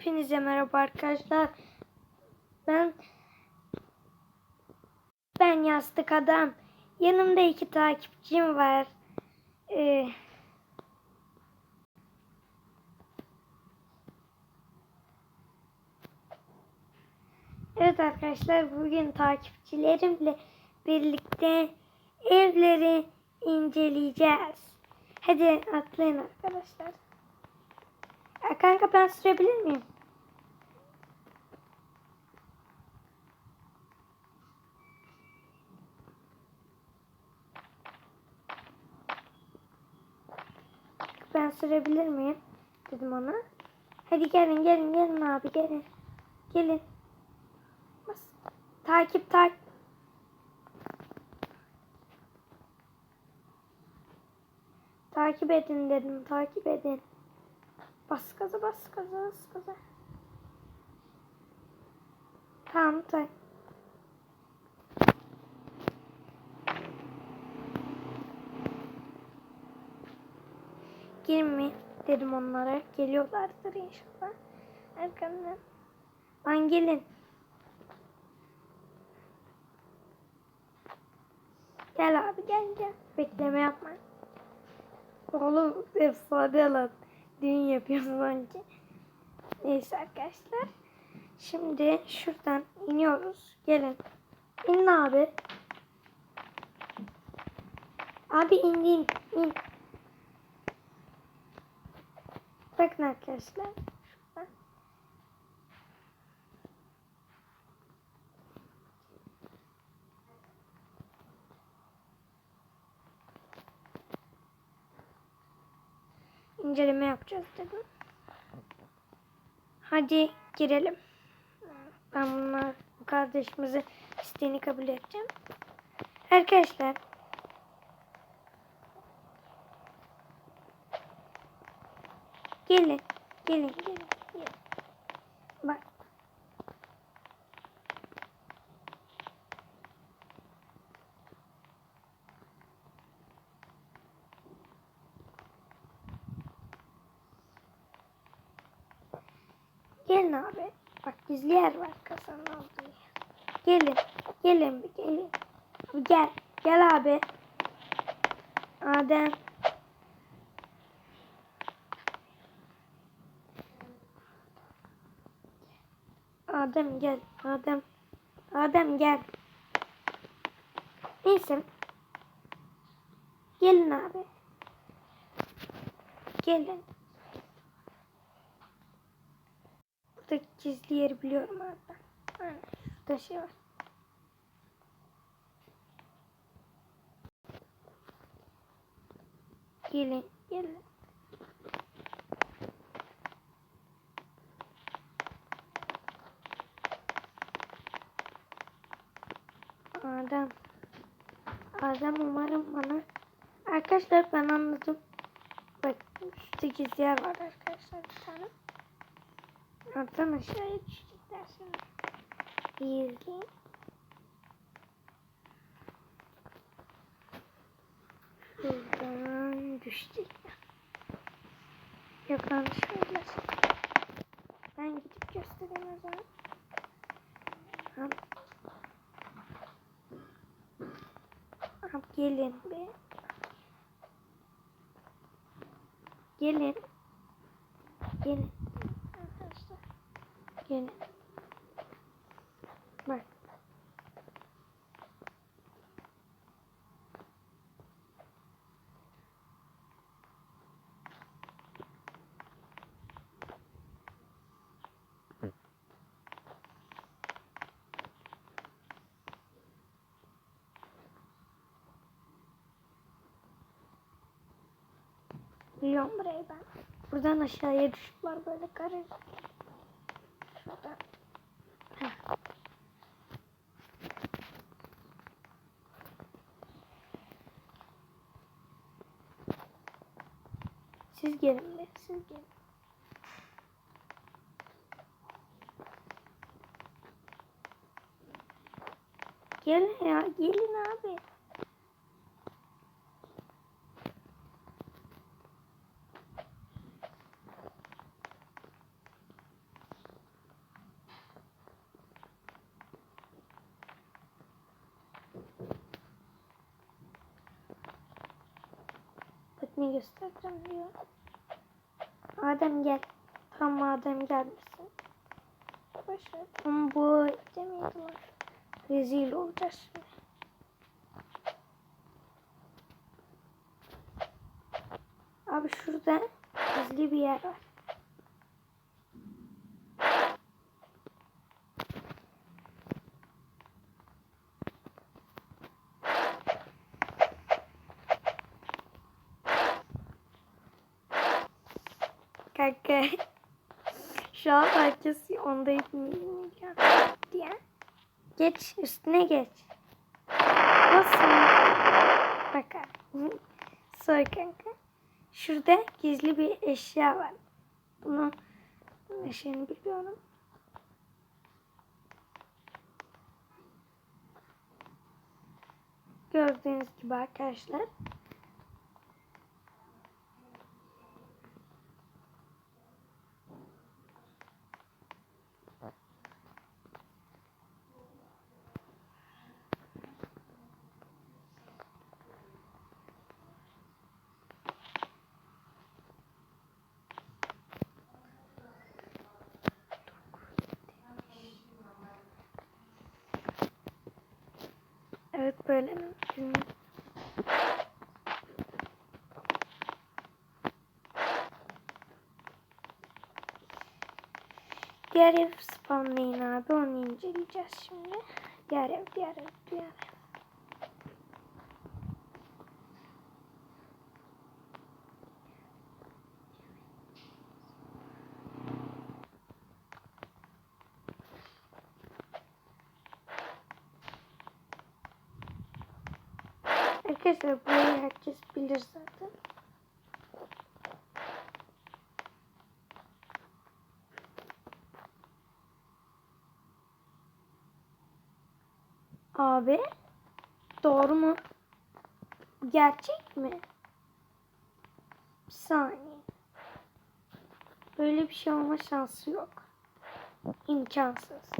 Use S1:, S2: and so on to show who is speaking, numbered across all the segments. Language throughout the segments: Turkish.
S1: Hepinize merhaba arkadaşlar. Ben ben yastık adam. Yanımda iki takipçim var. Ee, evet arkadaşlar bugün takipçilerimle birlikte evleri inceleyeceğiz. Hadi atlayın arkadaşlar. Kanka ben sürebilir miyim? Ben sürebilir miyim? Dedim ona. Hadi gelin gelin gelin abi gelin. Gelin. Bas. Takip tak. Takip edin dedim. Takip edin. Bas gaza bas gaza bas gaza. Tamam tak. Girme dedim onlara. Geliyorlardır inşallah. Arkamdan. Lan gelin. Gel abi gel gel. Bekleme yapma. Oğlum efsane lan. Düğün yapıyorsun sanki. Neyse arkadaşlar. Şimdi şuradan iniyoruz. Gelin. İn abi. Abi indin. in. Bakın arkadaşlar. Şuradan. inceleme yapacağız dedim. Hadi girelim. Ben bunlar bu kardeşimizin isteğini kabul edeceğim. Arkadaşlar gelin gelin gelin. Bak Gelin abi. Bak gizli yer var kasanın yer. Gelin. Gelin gelin. Gel. Gel abi. Adem. Adem gel. Adem. Adem gel. Neyse. Gelin abi. Gelin. Burada gizli yeri biliyorum abi ben. Aynen. Şurada şey var. Gelin, gelin. Adem. Adem umarım bana. Arkadaşlar ben anladım. Bak gizli yer var arkadaşlar bir tane. Oradan aşağıya düşecekler şimdi. İyi izleyin. Şuradan düşecekler. Yok lan şöyle. Ben gidip göstereyim o zaman. Abi. Abi gelin. Gelin. Gelin. Arkadaşlar. Gelin. Bak. Biliyorum burayı ben. Buradan aşağıya düşüp var böyle. Heh. Siz gelin be, siz gelin. Gelin ya, gelin abi. Ne göstereceğim diyor. Adem gel. Tam Adem gelmesin. Başladı. Ama bu demiyorlar. Rezil olacağız şimdi. Abi şurada gizli bir yer var. Kanka. Şu an herkes onda milyon diye. Geç üstüne geç. Nasıl? Bakar. Soy kanka. Şurada gizli bir eşya var. Bunu eşeğini biliyorum. Gördüğünüz gibi arkadaşlar. Evet böyle mümkün. Diğer ev spawnlayın abi onu inceleyeceğiz şimdi. Diğer ev, diğer ev, diğer ev. Arkadaşlar burayı herkes bilir zaten. Abi doğru mu? Gerçek mi? Bir saniye. Böyle bir şey olma şansı yok. İmkansız.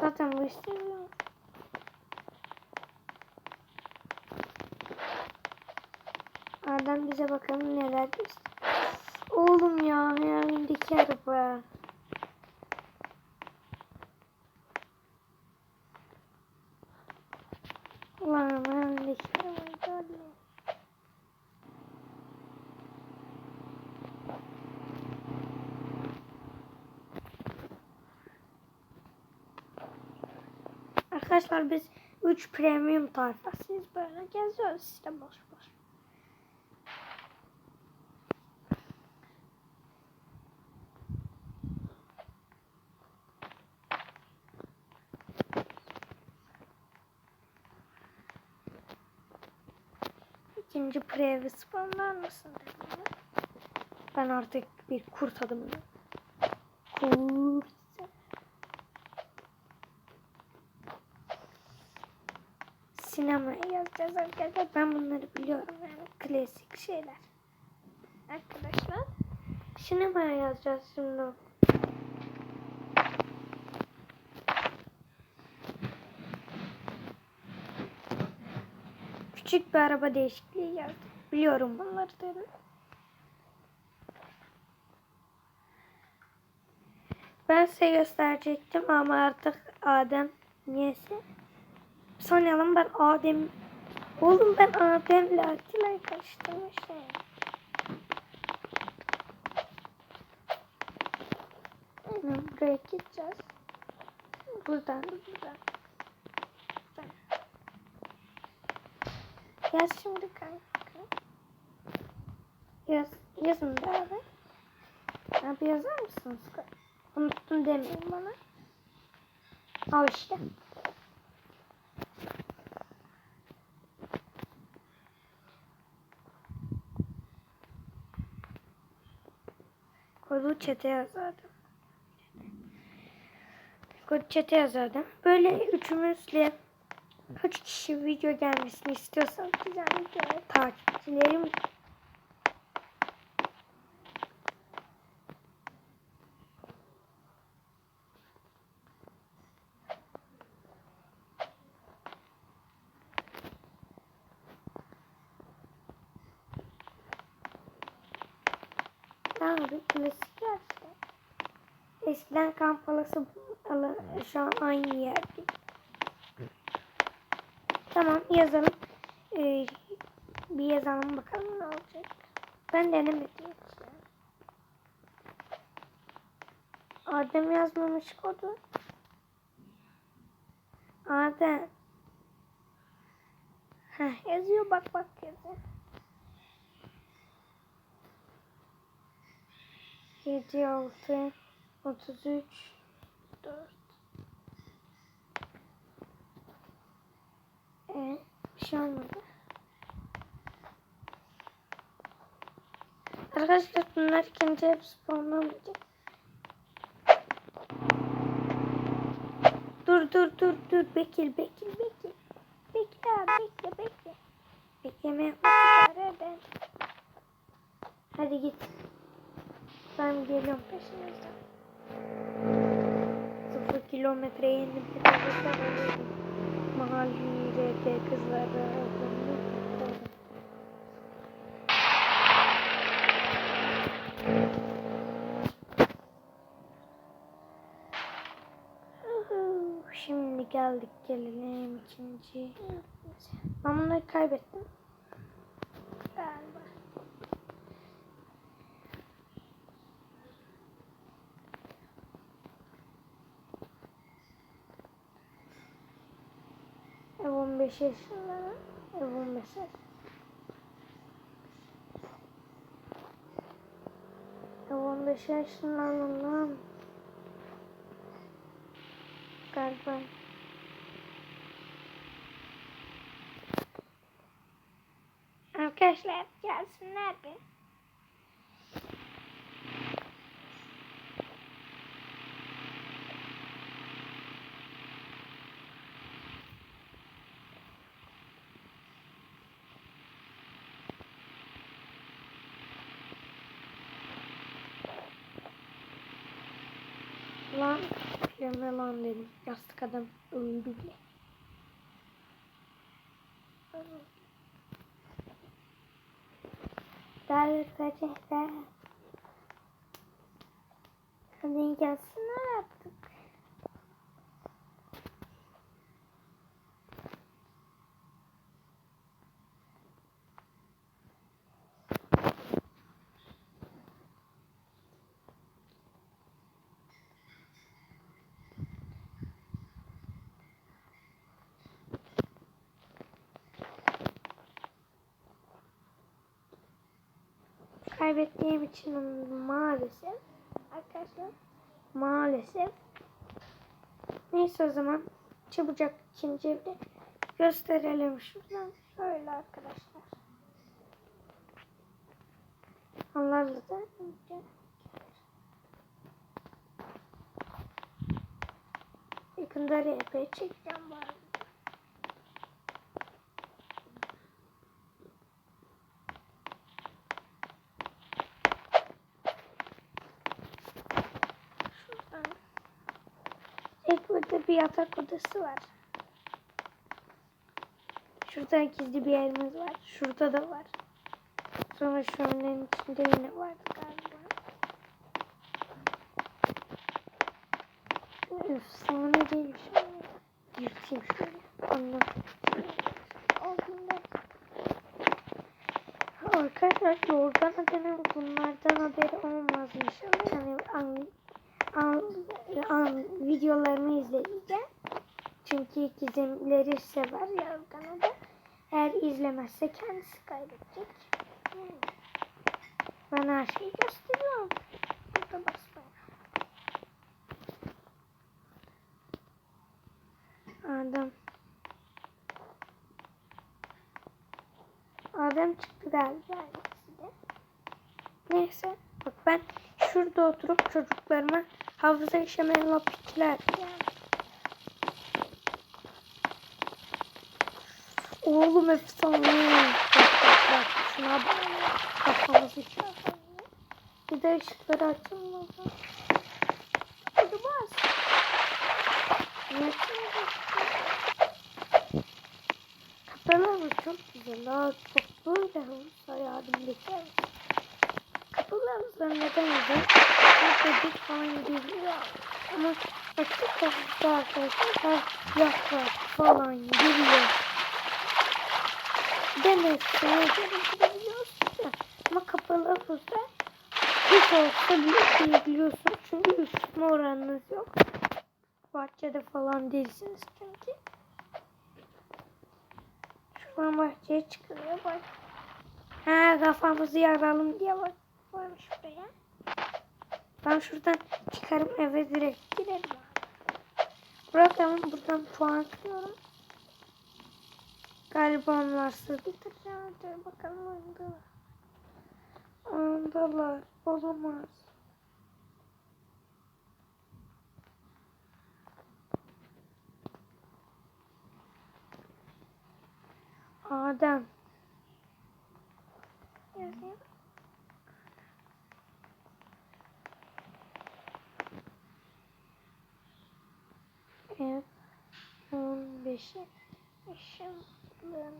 S1: Zaten bu istemiyorum. Adam bize bakalım neler. Oğlum ya hayalindeki araba. Ulan hayalindeki arabayı gördüm. Arkadaşlar biz 3 premium tayfasıyız böyle geziyoruz işte boş boş. İkinci previ spawnlar mısın dedim. Ben artık bir kurt adamım. Kurt. Sinemaya yazacağız arkadaşlar. Ben bunları biliyorum yani klasik şeyler. Arkadaşlar. Sinemaya yazacağız şimdi. Küçük bir araba değişikliği yazdım. Biliyorum bunları dedim. Ben size gösterecektim ama artık Adem niyeyse sanıyalım ben Adem Oğlum ben Adem'le Atilla'yı karıştırmışım. Buraya gideceğiz. Buradan. buradan. Yaz şimdi kanka. Yaz, yazın abi. Abi yazar mısınız? Unuttum demeyin bana. Al işte. Kodu çete yazardım. Kodu çete yazardım. Böyle üçümüzle kaç kişi video gelmesini istiyorsan güzel video. Takipçilerim. Abi klasik Eskiden kamp alası şu an aynı yerde. Tamam yazalım. Ee, bir yazalım bakalım ne olacak. Ben denemedim ya. Adem yazmamış kodu. Adem. Heh, yazıyor bak bak yazıyor. 7, 6, 33, 4. Ee, bir şey olmadı. Arkadaşlar bunlar ikinci hep spawnlamayacak. Dur dur dur dur bekil bekil bekil. Bekle abi bekle bekle. Bekleme yapmak. Hadi git. Ben geliyorum peşinizden. Sıfır kilometreye yeni bir Mahallede kızlara Şimdi geldik gelelim ikinci. Ben bunları kaybettim. Galiba. Ev 15 yaşında. 15 yaş. Ev 15 yaşında lan. Galiba. Arkadaşlar gelsinler bir. Lan filme lan dedim. Yastık adam öldü bile. Delirtecekler. Hadi gelsinler artık. Kaybettiğim için maalesef. Arkadaşlar maalesef. Neyse o zaman çabucak ikinci evde gösterelim. Şuradan şöyle arkadaşlar. Onlarla da yakında RP çekeceğim bu arada. Şuradan. Burada bir yatak odası var. Şurada gizli bir yerimiz var. Şurada da var. Sonra önlerin içinde yine var galiba. Efsane değil şöyle. Yırtayım şöyle. Olduğunda. Arkadaşlar yorgan adının bunlardan haberi olmaz inşallah. Yani an, an, videolarımı izleyeceğim. Çünkü gizemleri sever yorgan adı. Eğer izlemezse kendisi kaybedecek. Ben her şeyi gösteriyorum. Burada basmayın. Adam. Adem çıktı galiba. Neyse. Bak ben şurada oturup çocuklarıma hafıza işlemeyen lapikler. Oğlum efsane. Bak bak bak. Şuna bak. Kafamızı çarpıyor. Bir de ışıkları zaman. Hadi bas. Ne Kapılarımız çok güzel. Daha çok böyle olsa yardım. Havuzları neden güzel? Çünkü dik falan geliyor. Ama açık havuzda arkadaşlar yaprak falan giriyor. Demesine göre girebiliyorsun da. Ama kapalı havuzda hiç olsa bile girebiliyorsun. Çünkü üşütme oranınız yok. Bahçede falan değilsiniz çünkü. Şuradan bahçeye çıkılıyor bak. Ha kafamızı yaralım diye bak varmış buraya. Ben şuradan çıkarım eve direkt girerim. Bırakalım buradan puan kırıyorum. Galiba onlar bitireceğim. Dur bakalım oyundalar. Oyundalar. Olamaz. Adem. Yazayım. 15'i yaşındayım.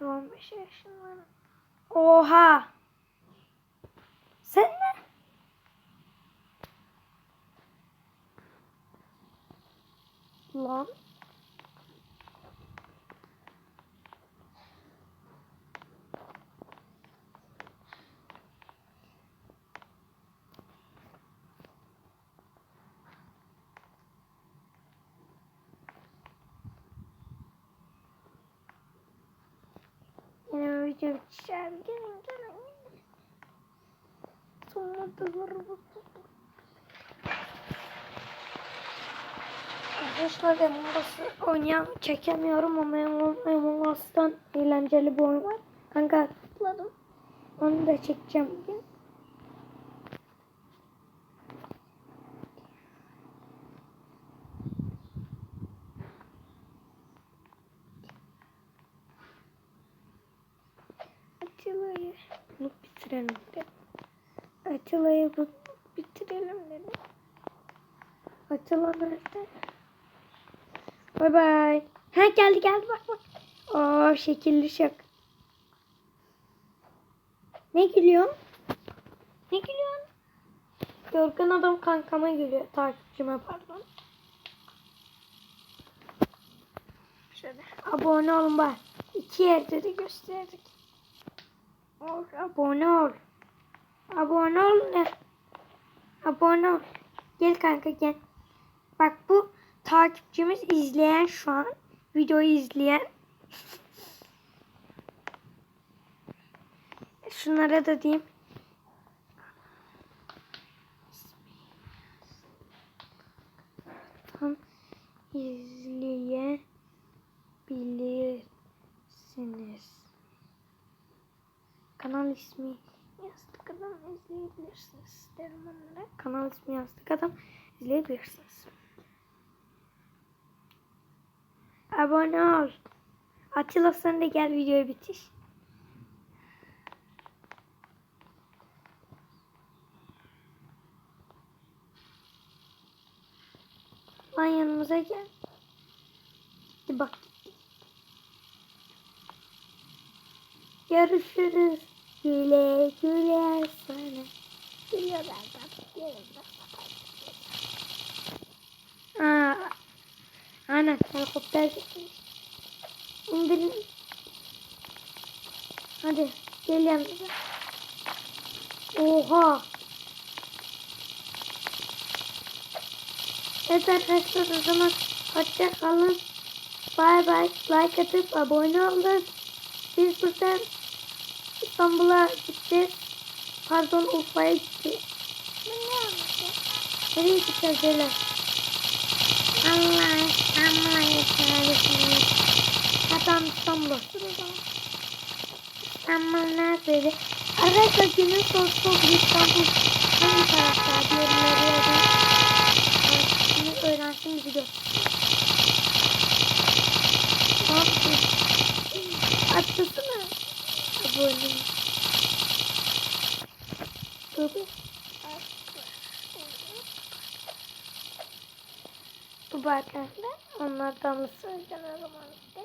S1: Ev 15 yaşındayım. Oha! Sen ne? Lan. Yine video bitişler. Gelin gelin. Sonra var Arkadaşlar Among oynayan çekemiyorum ama Among Us'tan eğlenceli bir oyun var. Kanka atladım. Onu da çekeceğim bugün. Atilla'yı bulup bitirelim dedim. Atilla'yı bulup bitirelim dedim. Atilla nerede? Bay bay. Ha geldi geldi bak bak. Oo şekilli şak. Ne gülüyorsun? Ne gülüyorsun? Yorgun adam kankama gülüyor. Takipçime pardon. Şöyle abone olun bak. İki yerde de gösterdik. Ol, abone ol. Abone ol ne? Abone ol. Gel kanka gel. Bak bu takipçimiz izleyen şu an. Videoyu izleyen. Şunlara da diyeyim. Tam izleyebilirsiniz. Kanal ismi yazdık adam izleyebilirsiniz. Derim onlara. Kanal ismi yazdık adam izleyebilirsiniz. Abone ol. Atilla sen de gel videoya bitiş. Lan yanımıza gel. Hadi bak. Görüşürüz. Güle güle sana. Geliyorlar bak. Geliyorlar. Aa, Aynen helikopter. İndirin. Hadi gel yanımıza. Oha. Evet arkadaşlar o zaman hoşça kalın. Bay bay. Like atıp abone olun. Biz buradan İstanbul'a gideceğiz. Pardon Urfa'ya gideceğiz. Nereye gideceğiz Celal? Allah İstanbul'a gideceğiz. Adam İstanbul'a. İstanbul neredeydi? Arkadaşlar günün sorusu İstanbul hangi tarafta yorumları yazın. Şimdi öğrensin bizi gör. Atlasana. Abone. Bir. Bu arkadaşlar onlardan mı söyleyeceğim o.